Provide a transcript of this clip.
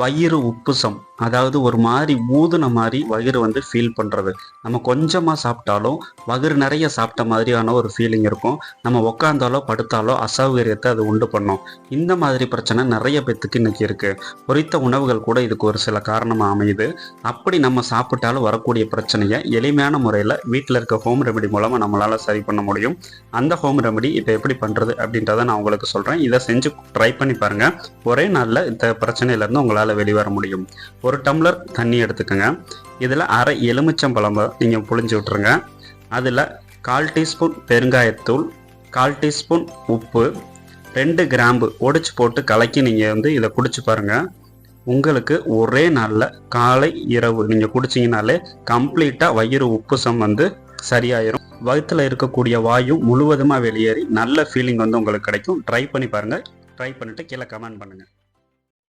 வயிறு உப்புசம். அதாவது ஒரு மாதிரி ஊதுன மாதிரி வயிறு வந்து ஃபீல் பண்ணுறது நம்ம கொஞ்சமாக சாப்பிட்டாலும் வயிறு நிறைய சாப்பிட்ட மாதிரியான ஒரு ஃபீலிங் இருக்கும். நம்ம உக்காந்தாலோ படுத்தாலோ அசௌகரியத்தை அது உண்டு பண்ணும். இந்த மாதிரி பிரச்சனை நிறைய பேத்துக்கு இன்னைக்கு இருக்குது பொரித்த உணவுகள் கூட இதுக்கு ஒரு சில காரணமாக அமையுது. அப்படி நம்ம சாப்பிட்டாலும் வரக்கூடிய பிரச்சனையை எளிமையான முறையில் வீட்டில் இருக்க ஹோம் ரெமெடி மூலமாக நம்மளால் சரி பண்ண முடியும். அந்த ஹோம் ரெமெடி இப்போ எப்படி பண்ணுறது அப்படின்றத நான் உங்களுக்கு சொல்கிறேன் இதை செஞ்சு ட்ரை பண்ணி பாருங்கள் ஒரே நாளில் இந்த பிரச்சனையிலேருந்து உங்களால் வெளிவர முடியும். ஒரு டம்ளர் தண்ணி எடுத்துக்கோங்க. இதில் அரை எலுமிச்சம்பழம் நீங்கள் புழிஞ்சு விட்டுருங்க. அதில் கால் டீஸ்பூன் பெருங்காயத்தூள் கால் டீஸ்பூன் உப்பு ரெண்டு கிராம்பு ஒடிச்சு போட்டு கலக்கி நீங்கள் வந்து இதை குடிச்சு பாருங்கள் உங்களுக்கு ஒரே நாளில் காலை இரவு நீங்கள் குடிச்சிங்கனாலே கம்ப்ளீட்டாக வயிறு உப்புசம் வந்து சரியாயிரும். வயிற்றில் இருக்கக்கூடிய வாயு முழுவதுமாக வெளியேறி நல்ல ஃபீலிங் வந்து உங்களுக்கு கிடைக்கும். ட்ரை பண்ணி பாருங்கள் ட்ரை பண்ணிவிட்டு கீழே கமெண்ட் பண்ணுங்கள்